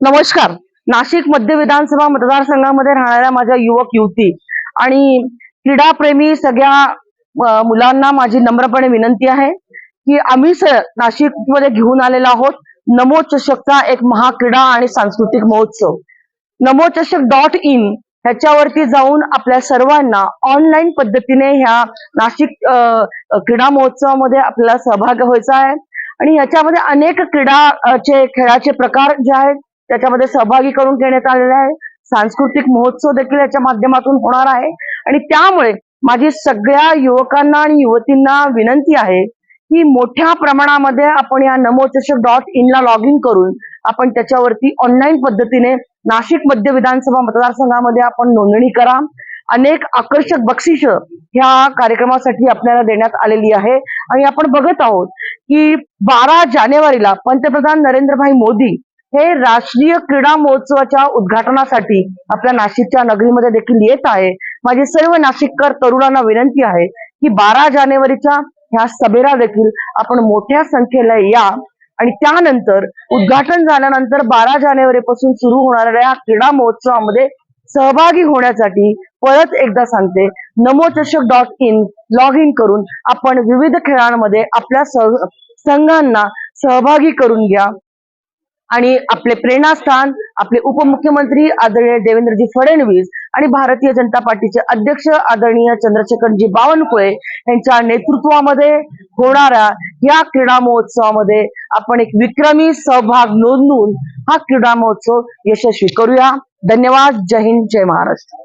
नमस्कार. नाशिक मध्य विधानसभा मतदारसंघामध्ये राहणाऱ्या माझ्या युवक युवती आणि क्रीडाप्रेमी सगळ्या मुलांना माझी नम्रपणे विनंती आहे की आम्ही स नाशिकमध्ये घेऊन आलेलो आहोत. नमो चषकचा एक महाक्रीडा आणि सांस्कृतिक महोत्सव. नमो चषक डॉट इन ह्याच्यावरती जाऊन आपल्या सर्वांना ऑनलाईन पद्धतीने ह्या नाशिक क्रीडा महोत्सवामध्ये आपल्याला सहभाग व्हायचा आहे. आणि ह्याच्यामध्ये अनेक क्रीडा चे खेळाचे प्रकार जे आहेत त्याच्यामध्ये सहभागी करून घेण्यात आलेले आहे. सांस्कृतिक महोत्सव देखील याच्या माध्यमातून होणार आहे. आणि त्यामुळे माझी सगळ्या युवकांना आणि युवतींना विनंती आहे की मोठ्या प्रमाणामध्ये आपण या नमो चषक डॉट इनला लॉग इन करून आपण त्याच्यावरती ऑनलाईन पद्धतीने नाशिक मध्य विधानसभा मतदारसंघामध्ये आपण नोंदणी करा. अनेक आकर्षक बक्षिस ह्या कार्यक्रमासाठी आपल्याला देण्यात आलेली आहे. आणि आपण बघत आहोत की बारा जानेवारीला पंतप्रधान नरेंद्रभाई मोदी हे राष्ट्रीय क्रीडा महोत्सवाच्या उद्घाटनासाठी आपल्या नाशिकच्या नगरीमध्ये देखील येत आहे. माझी सर्व नाशिककर तरुणांना विनंती आहे की बारा जानेवारीच्या ह्या सभेला देखील आपण मोठ्या संख्येला या. आणि त्यानंतर उद्घाटन झाल्यानंतर बारा जानेवारी पासून सुरू होणाऱ्या या क्रीडा महोत्सवामध्ये सहभागी होण्यासाठी परत एकदा सांगते नमो चषक डॉट इन लॉग इन करून आपण विविध खेळांमध्ये आपल्या सह- संघांना सहभागी करून घ्या. आणि आपले प्रेरणास्थान आपले उपमुख्यमंत्री आदरणीय देवेंद्रजी फडणवीस आणि भारतीय जनता पार्टीचे अध्यक्ष आदरणीय चंद्रशेखरजी बावनकुळे यांच्या नेतृत्वामध्ये होणाऱ्या या क्रीडा महोत्सवामध्ये आपण एक विक्रमी सहभाग नोंदवून हा क्रीडा महोत्सव यशस्वी करूया. धन्यवाद. जय हिंद. जय महाराष्ट्र.